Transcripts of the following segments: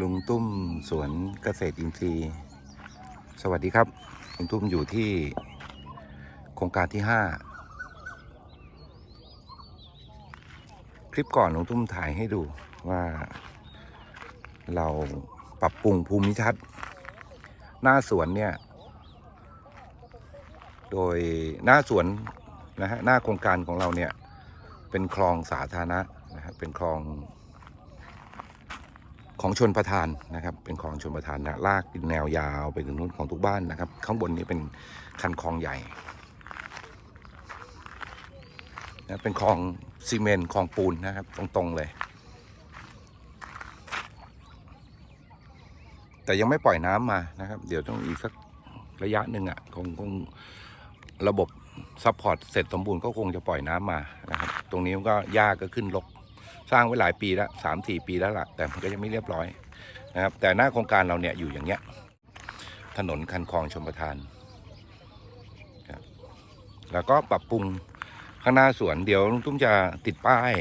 ลุงตุ้มสวนเกษตรอินทรีย์ สวัสดีครับ ลุงตุ้มอยู่ที่โครงการที่ห้าคลิปก่อนลุงตุ้มถ่ายให้ดูว่าเราปรับปรุงภูมิทัศน์ หน้าสวนเนี่ย โดยหน้าสวนนะฮะหน้าโครงการของเราเนี่ย เป็นคลองสาธารณะนะฮะเป็นคลอง ของชนประทานนะครับ เป็นคลองชนประทานนะลากแนวยาวไปถึงนู้นของทุกบ้านนะครับ ข้างบนนี้เป็นคันคลองใหญ่นะเป็นคลองซีเมนต์คลองปูนนะครับ ตรงๆเลย แต่ยังไม่ปล่อยน้ำมานะครับ เดี๋ยวต้องอีกสักระยะหนึ่งอะคงคงระบบซัพพอร์ตเสร็จสมบูรณ์ก็คงจะปล่อยน้ำมานะครับ ตรงนี้ก็หญ้าก็ขึ้นรก สร้างไว้หลายปีแล้วสามสี่ปีแล้วล่ะ แต่มันก็ยังไม่เรียบร้อยนะครับ แต่หน้าโครงการเราเนี่ยอยู่อย่างเงี้ย ถนนคันคลองชมประทานครับแล้วก็ปรับปรุงข้างหน้าสวนเดี๋ยวลุงตุ้มจะติดป้าย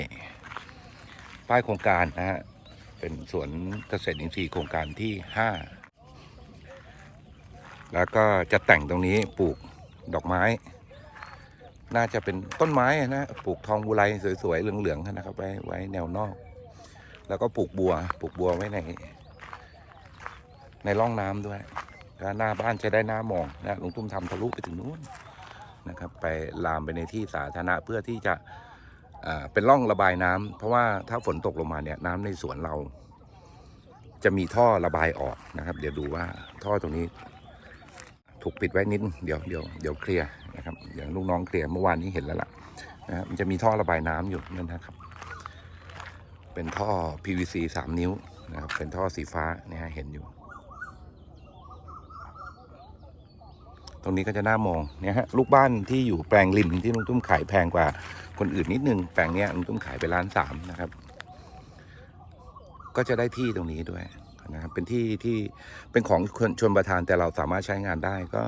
ป้ายโครงการนะฮะเป็นสวนเกษตรอินทรีย์โครงการที่ห้าแล้วก็จะแต่งตรงนี้ปลูกดอกไม้ น่าจะเป็นต้นไม้นะปลูกทองบุไรสวยๆเหลืองๆนะครับไว้ไว้แนวนอก แล้วก็ปลูกบัวปลูกบัวไว้ในในร่องน้ำด้วยหน้าบ้านจะได้หน้ามองนะลุงตุ้มทำทะลุไปถึงนู้นนะครับ ไปลามไปในที่สาธารณะเพื่อที่จะเป็นร่องระบายน้ำเพราะว่าถ้าฝนตกลงมาเนี่ยน้ำในสวนเรา จะมีท่อระบายออกนะครับ เดี๋ยวดูว่าท่อตรงนี้ ถูกปิดไว้นิดเดี๋ยวเดี๋ยวเดี๋ยวเคลียร์นะครับเดี๋ยวลูกน้องเคลียร์เมื่อวานนี้เห็นแล้วล่ะนะครับมันจะมีท่อระบายน้ำอยู่นั่นนะครับ เป็นท่อ PVC สามนิ้วนะครับเป็นท่อสีฟ้าเนี่ยเห็นอยู่ ตรงนี้ก็จะน่ามองเนี่ยฮะลูกบ้านที่อยู่แปลงริมที่ลุงตุ้มขายแพงกว่าคนอื่นนิดนึงแปลงเนี้ยลุงตุ้มขายไปล้านสามนะครับ ก็จะได้ที่ตรงนี้ด้วย นะครับเป็นที่ที่เป็นของชนประทานแต่เราสามารถใช้งานได้ก็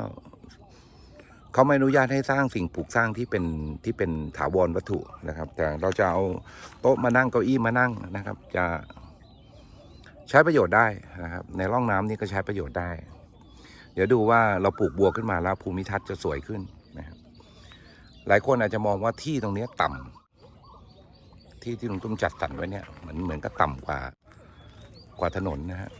เขาไม่อนุญาตให้สร้างสิ่งปลูกสร้างที่เป็นที่เป็นถาวรวัตถุนะครับ แต่เราจะเอาโต๊ะมานั่งเก้าอี้มานั่งนะครับ จะใช้ประโยชน์ได้นะครับ ในร่องน้ำนี่ก็ใช้ประโยชน์ได้ เดี๋ยวดูว่าเราปลูกบัวขึ้นมาแล้วภูมิทัศน์จะสวยขึ้นนะครับหลายคนอาจจะมองว่าที่ตรงนี้ต่ำที่ที่ลุงตุ้มจัดสรรไว้เนี่ยเหมือนเหมือนก็ต่ำกว่า กว่าถนนนะฮะ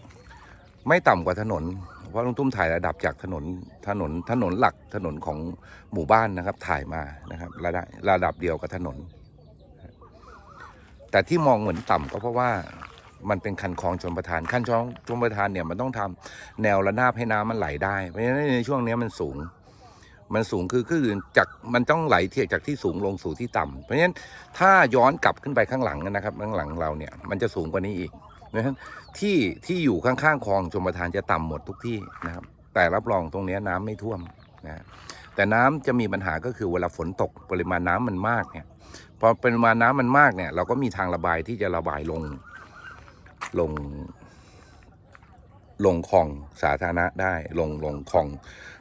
ไม่ต่ำกว่าถนน เพราะลุงตุ้มถ่ายระดับจากถนนถนนถนนหลักถนนของหมู่บ้านนะครับ ถ่ายมานะครับ ระดับระดับเดียวกับถนน แต่ที่มองเหมือนต่ำก็เพราะว่ามันเป็นคันคลองชนประทานคันคลองชนประทานเนี่ยมันต้องทำแนวระนาบให้น้ำมันไหลได้เพราะฉะนั้นในช่วงนี้มันสูง มันสูงคือคือจากมันต้องไหลเทียจากที่สูงลงสู่ที่ต่ำเพราะฉะนั้นถ้าย้อนกลับขึ้นไปข้างหลังนะครับข้างหลังเราเนี่ยมันจะสูงกว่านี้อีก เพราะฉะนั้นที่ที่อยู่ข้างๆคลองชมประทานจะต่ำหมดทุกที่นะครับ แต่รับรองตรงนี้น้ำไม่ท่วมนะแต่น้ำจะมีปัญหาก็คือเวลาฝนตกปริมาณน้ำมันมากเนี่ยพอปริมาณน้ำมันมากเนี่ย เราก็มีทางระบายที่จะระบายลงลง ลงคลองสาธารณะได้ ลงลงคลอง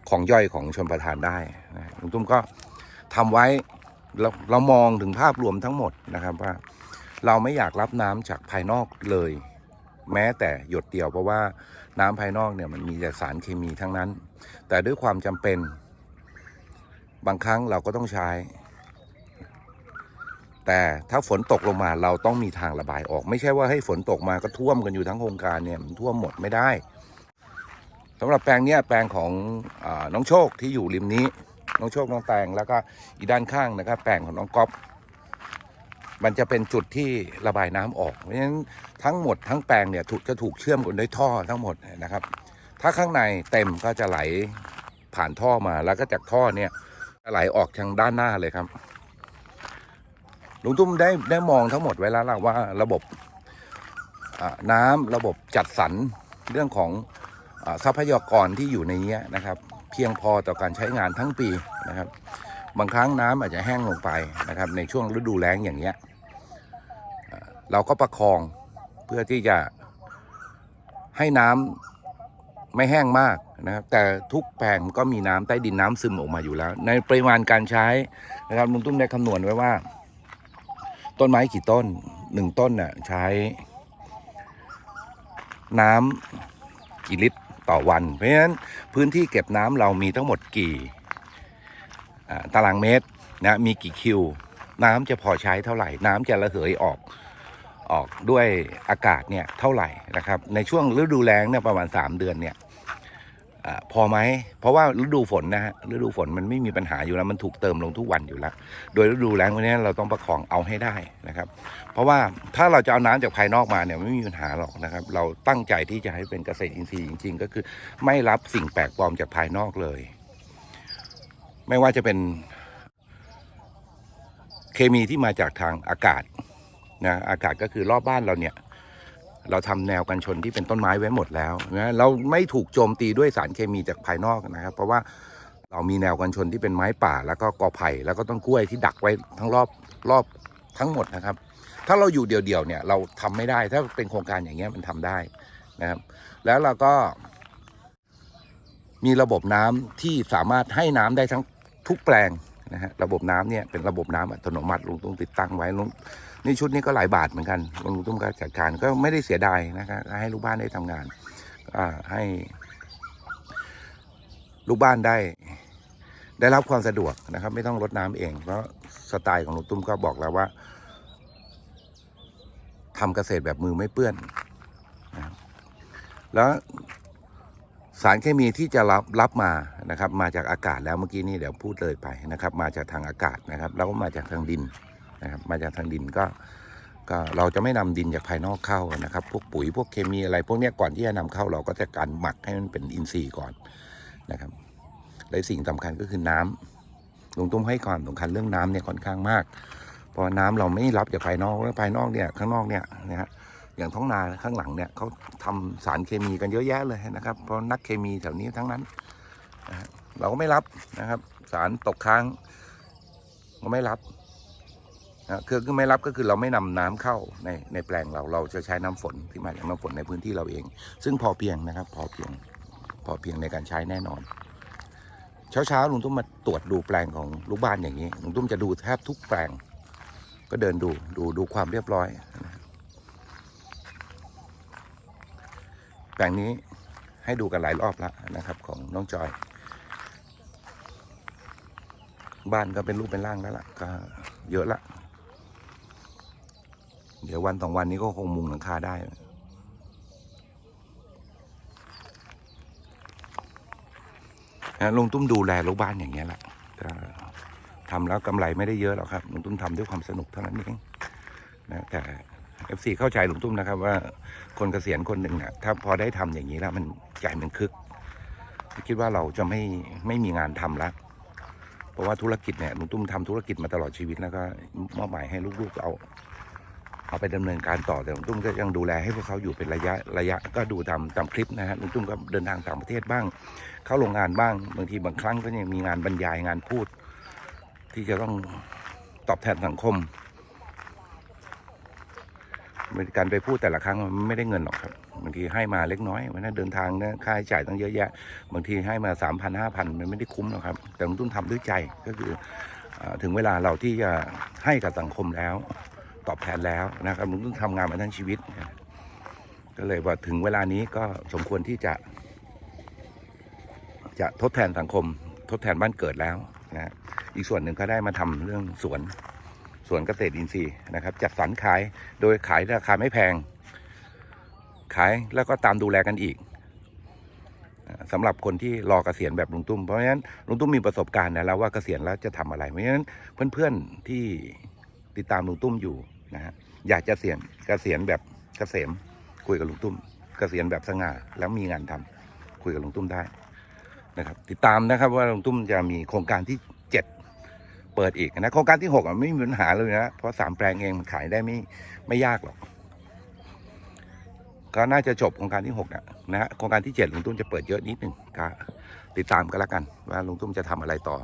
คลองย่อยของชนประทานได้นะลุงตุ้มก็ทำไว้เราเรามองถึงภาพรวมทั้งหมดนะครับว่า เราไม่อยากรับน้ำจากภายนอกเลย แม้แต่หยดเดียวเพราะว่าน้ำภายนอกเนี่ยมันมีแต่สารเคมีทั้งนั้น แต่ด้วยความจำเป็น บางครั้งเราก็ต้องใช้ แต่ถ้าฝนตกลงมาเราต้องมีทางระบายออก ไม่ใช่ว่าให้ฝนตกมาก็ท่วมกันอยู่ทั้งโครงการเนี่ยมันท่วมหมดไม่ได้สำหรับแปลงเนี้ยแปลงของอน้องโชคที่อยู่ริมนี้ น้องโชคน้องแตงแล้วก็อีด้านข้างนะครับ แปลงของน้องก๊อฟ มันจะเป็นจุดที่ระบายน้ำออกเพราะฉะนั้นทั้งหมดทั้งแปลงเนี่ยถูกจะถูกเชื่อมกันด้วยท่อทั้งหมดนะครับ ถ้าข้างในเต็มก็จะไหลผ่านท่อมาแล้วก็จากท่อเนี่ยจะไหลออกทางด้านหน้าเลยครับลุงตุ้มได้ได้มองทั้งหมดไว้แล้วล่ะว่าระบบน้ำระบบจัดสรรเรื่องของทรัพยากรที่อยู่ในนี้นะครับ เพียงพอต่อการใช้งานทั้งปีนะครับ บางครั้งน้ำอาจจะแห้งลงไปนะครับ ในช่วงฤดูแล้งอย่างเงี้ยเราก็ประคองเพื่อที่จะให้น้ำไม่แห้งมากนะครับแต่ทุกแปลงก็มีน้ำใต้ดินน้ำซึมออกมาอยู่แล้ว ในปริมาณการใช้นะครับลุงตุ้มได้คำนวณไว้ว่า ต้นไม้กี่ต้นหนึ่งต้นน่ะใช้ น้ำกี่ลิตรต่อวัน เพราะฉะนั้นพื้นที่เก็บน้ำเรามีทั้งหมดกี่ ตารางเมตรนะมีกี่คิว น้ำจะพอใช้เท่าไหร่ น้ำจะระเหยออกออกด้วยอากาศเนี่ยเท่าไหร่นะครับ ในช่วงฤดูแล้งเนี่ยประมาณ 3 เดือนเนี่ยอพอไหม เพราะว่าฤดูฝนนะฮะฤดูฝนมันไม่มีปัญหาอยู่แล้วมันถูกเติมลงทุกวันอยู่แล้ว โดยฤดูแล้งวันนี้เราต้องประคองเอาให้ได้นะครับ เพราะว่าถ้าเราจะเอาน้ำจากภายนอกมาเนี่ยไม่มีปัญหาหรอกนะครับ เราตั้งใจที่จะให้เป็นเกษตรอินทรีย์จริง ๆ ก็คือไม่รับสิ่งแปลกปลอมจากภายนอกเลย ไม่ว่าจะเป็นเคมีที่มาจากทางอากาศนะอากาศก็คือรอบบ้านเราเนี่ย เราทำแนวกันชนที่เป็นต้นไม้ไว้หมดแล้วนะเราไม่ถูกโจมตีด้วยสารเคมีจากภายนอกนะครับ เพราะว่าเรามีแนวกันชนที่เป็นไม้ป่า แล้วก็กอไผ่แล้วก็ต้นกล้วยที่ดักไว้ทั้งรอบรอบทั้งหมดนะครับ ถ้าเราอยู่เดี่ยวๆเนี่ยเราทำไม่ได้ถ้าเป็นโครงการอย่างเงี้ยมันทำได้นะครับ แล้วเราก็มีระบบน้ำที่สามารถให้น้ำได้ทั้ง ทุกแปลงนะฮะระบบน้ำเนี่ยเป็นระบบน้ำอัตโนมัติลุงตุ้มติดตั้งไว้ลุงนี่ชุดนี้ก็หลายบาทเหมือนกันลุงตุ้มก็จัดการก็ไม่ได้เสียดายนะครับให้ลูกบ้านได้ทำงานอ่าให้ ลูกบ้านได้ ได้รับความสะดวกนะครับ ไม่ต้องรดน้ำเอง เพราะสไตล์ของลุงตุ้มก็บอกแล้วว่าทำเกษตรแบบมือไม่เปื้อนนะแล้ว สารเคมีที่จะรับรับมานะครับ มาจากอากาศแล้วเมื่อกี้นี่เดี๋ยวพูดเลยไปนะครับ มาจากทางอากาศนะครับ แล้วก็มาจากทางดินนะครับ มาจากทางดินก็ก็เราจะไม่นำดินจากภายนอกเข้านะครับ พวกปุ๋ยพวกเคมีอะไร พวกนี้ก่อนที่จะนำเข้าเราก็จะการหมักให้มันเป็นอินทรีย์ก่อนนะครับและสิ่งสำคัญก็คือน้ำลุงตุ้มให้ความสำคัญเรื่องน้ำเนี่ยค่อนข้างมากเพราะน้ำเราไม่รับจากภายนอกแล้วภายนอกเนี่ยข้างนอกเนี่ยนะฮะ อย่างท้องนาข้างหลังเนี่ยเขาทำสารเคมีกันเยอะแยะเลยนะครับเพราะนักเคมีแถวนี้ทั้งนั้นเราก็ไม่รับนะครับ สารตกค้าง ก็ไม่รับนะคือคือไม่รับก็คือเราไม่นำน้ำเข้าในในแปลงเราเราจะใช้น้ำฝนที่มาจากน้ำฝนในพื้นที่เราเอง ซึ่งพอเพียงนะครับ พอเพียงพอเพียงในการใช้แน่นอน เช้าเช้าลุงตุ้มมาตรวจดูแปลงของลูกบ้านอย่างนี้ลุงตุ้มจะดูแทบทุกแปลง ก็เดินดูดูดูความเรียบร้อย แปลงนี้ให้ดูกันหลายรอบแล้วนะครับ ของน้องจอย บ้านก็เป็นรูปเป็นร่างแล้วล่ะ ก็เยอะละ เดี๋ยววันสองวันนี้ก็คงมุงหลังคาได้นะลุงตุ้มดูแลลูกบ้านอย่างเงี้ยแหละก็ทำแล้วกำไรไม่ได้เยอะหรอกครับลุงตุ้มทำด้วยความสนุกเท่านั้นเองนะแต่ FC เข้าใจลุงตุ้มนะครับ ว่าคนเกษียณคนหนึ่งเนี่ยถ้าพอได้ทำอย่างนี้แล้ว มันใจมันคึก คิดว่าเราจะไม่ไม่มีงานทำแล้วเพราะว่าธุรกิจเนี่ยลุงตุ้มทำธุรกิจมาตลอดชีวิตแล้วก็มอบหมายให้ลูกๆเอา เอาไปดำเนินการต่อแต่ลุงตุ้มก็ยังดูแลให้พวกเขาอยู่เป็นระยะระยะก็ดูตามตามคลิปนะฮะลุงตุ้มก็เดินทางต่างประเทศบ้าง เข้าโรงงานบ้างบางทีบางครั้งก็ยังมีงานบรรยายงานพูด ที่จะต้องตอบแทนสังคม การไปพูดแต่ละครั้งมันไม่ได้เงินหรอกครับบางทีให้มาเล็กน้อยวันนั้นเดินทางนะค่าใช้จ่ายตั้งเยอะแยะบางทีให้มาสามพันห้าพันมันไม่ได้คุ้มหรอกครับ แต่ลุงตุ้มทำด้วยใจก็คือถึงเวลาเราที่จะให้กับสังคมแล้ว ตอบแทนแล้วนะครับลุงตุ้มทำงานมาทั้งชีวิต ก็เลยว่าถึงเวลานี้ก็สมควรที่จะ จะทดแทนสังคม ทดแทนบ้านเกิดแล้วนะอีกส่วนหนึ่งก็ได้มาทำเรื่องสวน สวนเกษตรอินทรีย์นะครับ จัดสรรขายโดยขายราคาไม่แพง ขายแล้วก็ตามดูแลกันอีกอ่าสำหรับคนที่รอเกษียณแบบลุงตุ้ม เพราะฉะนั้นลุงตุ้มมีประสบการณ์นะแล้วว่าเกษียณแล้วจะทำอะไร เพราะฉะนั้นเพื่อนๆที่ติดตามลุงตุ้มอยู่นะฮะอยากจะเสียณเกษียณแบบเกษมคุยกับลุงตุ้ม เกษียณแบบสง่าแล้วมีงานทำคุยกับลุงตุ้มได้นะครับ ติดตามนะครับว่าลุงตุ้มจะมีโครงการที่ เปิดอีกนะโครงการที่หกไม่มีปัญหาเลยนะเพราะสามแปลงเองมันขายได้ไม่ไม่ยากหรอก ก็น่าจะจบโครงการที่หกนะนะฮะโครงการที่เจ็ดลุงตุ้มจะเปิดเยอะนิดหนึ่งก็ติดตามกันแล้วกันว่าลุงตุ้มจะทำอะไรต่อ